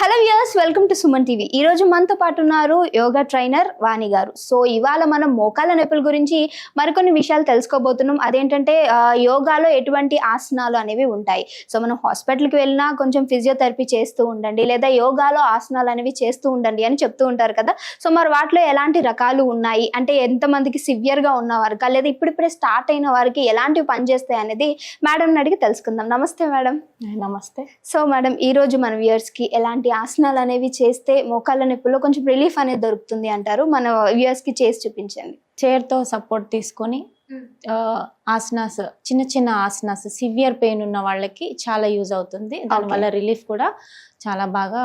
Hello viewers welcome to Suman TV. ఈ రోజు మనతో పాటు ఉన్నారు యోగా ట్రైనర్ వాణి గారు. సో ఇవాళ మనం మోకాల నొప్పుల గురించి మరికొన్ని విషయాలు తెలుసుకోబోతున్నాం. అదేంటంటే యోగాలో ఎటువంటి ఆసనాలు అనేవి ఉంటాయి. సో మనం హాస్పిటల్కి వెళ్ళినా కొంచెం ఫిజియోథెరపీ చేస్తూ ఉండండి లేదా యోగాలో ఆసనాలు అనేవి చేస్తూ ఉండండి అని చెప్తూ ఉంటారు కదా. సో మరి వాటిలో ఎలాంటి రకాలు ఉన్నాయి? అంటే ఎంతమందికి సివియర్గా ఉన్న వారికి లేదా ఇప్పుడిప్పుడే స్టార్ట్ అయిన వారికి ఎలాంటివి పనిచేస్తాయి అనేది మేడం అడిగి తెలుసుకుందాం. నమస్తే మేడం. నమస్తే. సో మేడం ఈ రోజు మన వ్యూయర్స్కి ఆసనాలు అనేవి చేస్తే మోకాళ్ళ నొప్పుల్లో కొంచెం రిలీఫ్ అనేది దొరుకుతుంది అంటారు. మన వ్యూయర్స్కి చేసి చూపించండి. చైర్తో సపోర్ట్ తీసుకొని ఆ, ఆసనాస్ చిన్న చిన్న ఆసనాస్ సివియర్ పెయిన్ ఉన్న వాళ్ళకి చాలా యూజ్ అవుతుంది. దానివల్ల రిలీఫ్ కూడా చాలా బాగా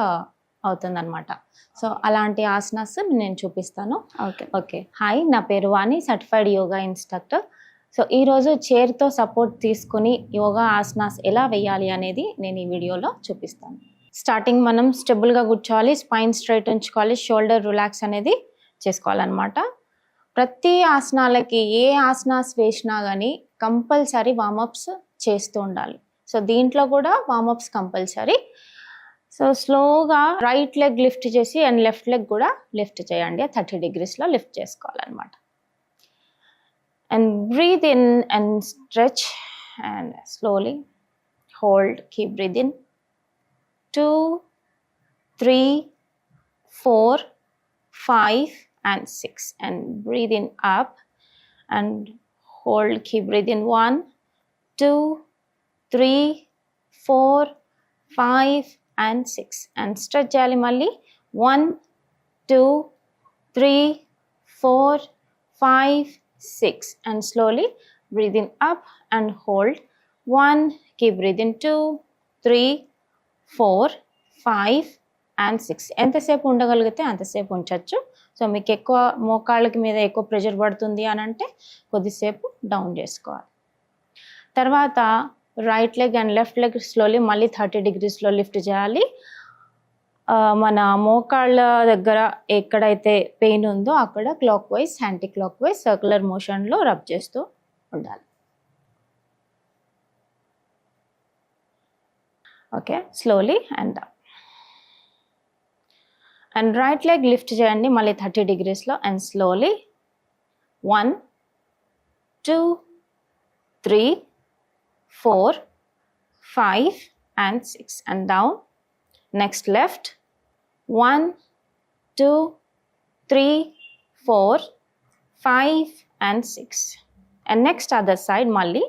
అవుతుంది అనమాట సో అలాంటి ఆసనాస్ నేను చూపిస్తాను. ఓకే ఓకే హాయ్ నా పేరు Vani certified yoga instructor so ఈరోజు చైర్తో సపోర్ట్ తీసుకుని యోగా ఆసనాస్ ఎలా వేయాలి అనేది నేను ఈ వీడియోలో చూపిస్తాను. స్టార్టింగ్ మనం స్టెబుల్గా కూర్చోవాలి స్పైన్ స్ట్రైట్ ఉంచుకోవాలి షోల్డర్ రిలాక్స్ అనేది చేసుకోవాలన్నమాట. ప్రతి ఆసనాలకి ఏ ఆసనాస్ వేసినా కానీ కంపల్సరీ వామప్స్ చేస్తూ ఉండాలి. సో దీంట్లో కూడా వామప్స్ కంపల్సరీ. సో స్లోగా రైట్ లెగ్ లిఫ్ట్ చేసి అండ్ లెఫ్ట్ లెగ్ కూడా లిఫ్ట్ చేయండి. థర్టీ డిగ్రీస్లో లిఫ్ట్ చేసుకోవాలన్నమాట. And breathe in and stretch and slowly hold keep breathe in. 2, 3, 4, 5 and 6 and breathe in up and hold. Keep breathing. 1 2 3 4 5 and 6 and stretch jali మళ్ళీ 1 2 3 4 5 6 and slowly breathing up and hold. 1 keep breathing. 2 3 four five and six. ఎంతసేపు ఉండగలిగితే అంతసేపు ఉంచవచ్చు so మీకు ఎక్కువ మోకాళ్ళకి మీద ఎక్కువ pressure పడుతుంది అని అంటే కొద్దిసేపు డౌన్ చేసుకోవాలి. తర్వాత right leg and left leg slowly మళ్ళీ థర్టీ డిగ్రీస్లో లిఫ్ట్ చేయాలి. మన మోకాళ్ళ దగ్గర ఎక్కడైతే పెయిన్ ఉందో అక్కడ clockwise anticlockwise circular మోషన్లో రబ్ చేస్తూ ఉండాలి. Okay slowly and and right leg lift చేయండి మళ్ళీ thirty డిగ్రీస్లో and slowly one two three four five and six and down next left one two three four five and six and next other side మళ్ళీ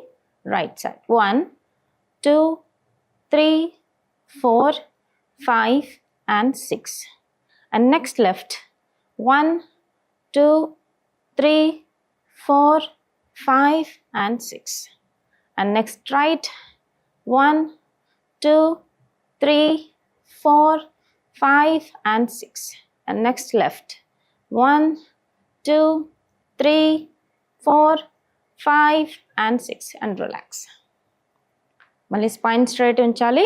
right side one two 3, 4, 5 and 6. And next left 1, 2, 3, 4, 5 and 6. And next right 1, 2, 3, 4, 5 and 6. And next left 1, 2, 3, 4, 5 and 6 and relax. మళ్ళీ spine straight ఉంచాలి.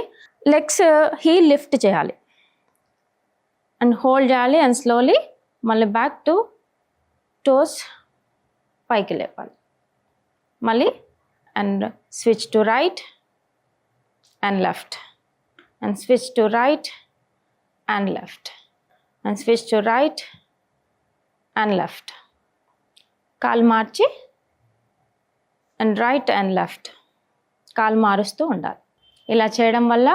Legs heel lift చేయాలి. And hold చేయాలి and slowly మళ్ళీ back to toes పైకి లేపాలి. మళ్ళీ and switch to right and left and switch to right and left and switch to right and left కాలు మార్చి అండ్ రైట్ అండ్ లెఫ్ట్ కాలు మారుస్తూ ఉండాలి. ఇలా చేయడం వల్ల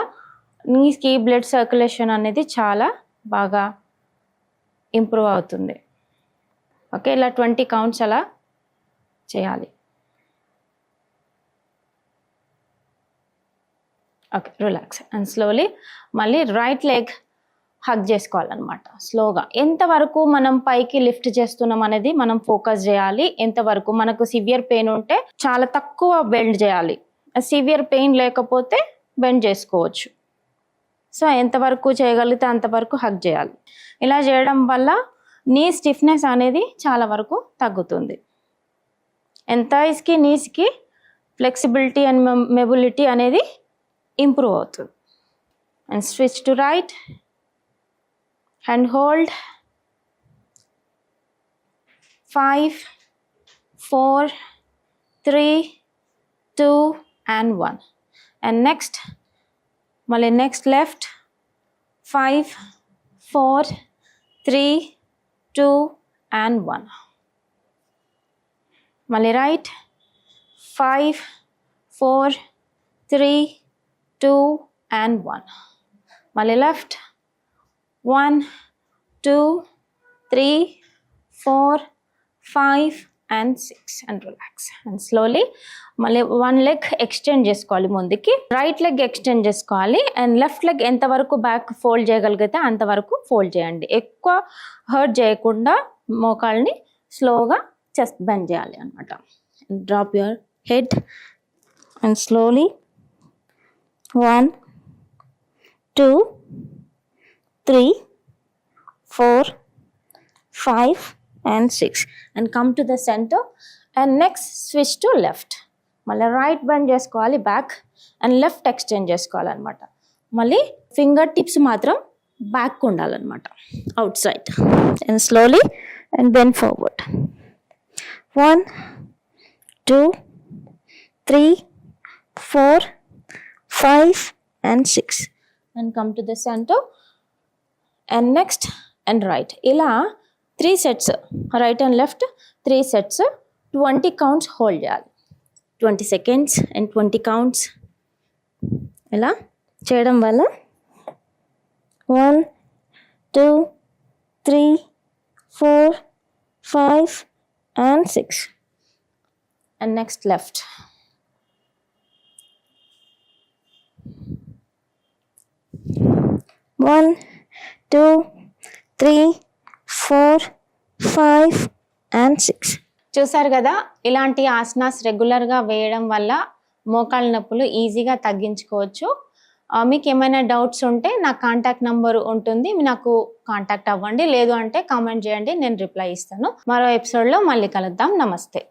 నీకి బ్లడ్ సర్క్యులేషన్ అనేది చాలా బాగా ఇంప్రూవ్ అవుతుంది. ఓకే ఇలా ట్వంటీ కౌంట్స్ అలా చేయాలి. ఓకే రిలాక్స్ అండ్ స్లోలీ మళ్ళీ రైట్ లెగ్ హగ్ చేసుకోవాలన్నమాట. స్లోగా ఎంతవరకు మనం పైకి లిఫ్ట్ చేస్తున్నాం అనేది మనం ఫోకస్ చేయాలి. ఎంతవరకు మనకు సివియర్ పెయిన్ ఉంటే చాలా తక్కువ బెల్డ్ చేయాలి. సివియర్ పెయిన్ లేకపోతే బెండ్ చేసుకోవచ్చు. సో ఎంతవరకు చేయగలిగితే అంతవరకు హగ్ చేయాలి. ఇలా చేయడం వల్ల నీ స్టిఫ్నెస్ అనేది చాలా వరకు తగ్గుతుంది. ఎంతైస్కి నీస్కి ఫ్లెక్సిబిలిటీ అండ్ మెబిలిటీ అనేది ఇంప్రూవ్ అవుతుంది. And switch to right hand hold five four three two and 1 and next Malay next left 5 4 3 2 and 1 Malay right 5 4 3 2 and 1 Malay left 1 2 3 4 5 and six and relax and slowly మళ్ళీ one leg extend చేసుకోవాలి ముందుకి. Right leg extend చేసుకోవాలి. And left leg ఎంతవరకు back fold చేయగలిగితే అంతవరకు fold చేయండి. ఎక్కువ hurt చేయకుండా మోకాల్ని స్లోగా చెస్ట్ బెండ్ చేయాలి అనమాట drop your head and slowly one two three four five and six and come to the center. And next switch to left. మళ్ళీ రైట్ బెండ్ చేసుకోవాలి బ్యాక్ అండ్ లెఫ్ట్ ఎక్స్టెండ్ చేసుకోవాలన్నమాట. మళ్ళీ finger tips మాత్రం back ఉండాలన్నమాట. Outside and slowly and then forward one two three four five and six and come to the center and next and right ఇలా three sets right and left three sets twenty counts hold చేయాలి. Twenty seconds and twenty counts ఇలా చేయడం వల్ల? One two three four five and six and next left one two three four five and six. చూసారు కదా ఇలాంటి ఆసనాస్ రెగ్యులర్గా వేయడం వల్ల మోకాళ్ళ నొప్పులు ఈజీగా తగ్గించుకోవచ్చు. మీకు ఏమైనా డౌట్స్ ఉంటే నా కాంటాక్ట్ నంబర్ ఉంటుంది నాకు కాంటాక్ట్ అవ్వండి లేదు అంటే కామెంట్ చేయండి నేను రిప్లై ఇస్తాను. మరో ఎపిసోడ్లో మళ్ళీ కలుద్దాం. నమస్తే.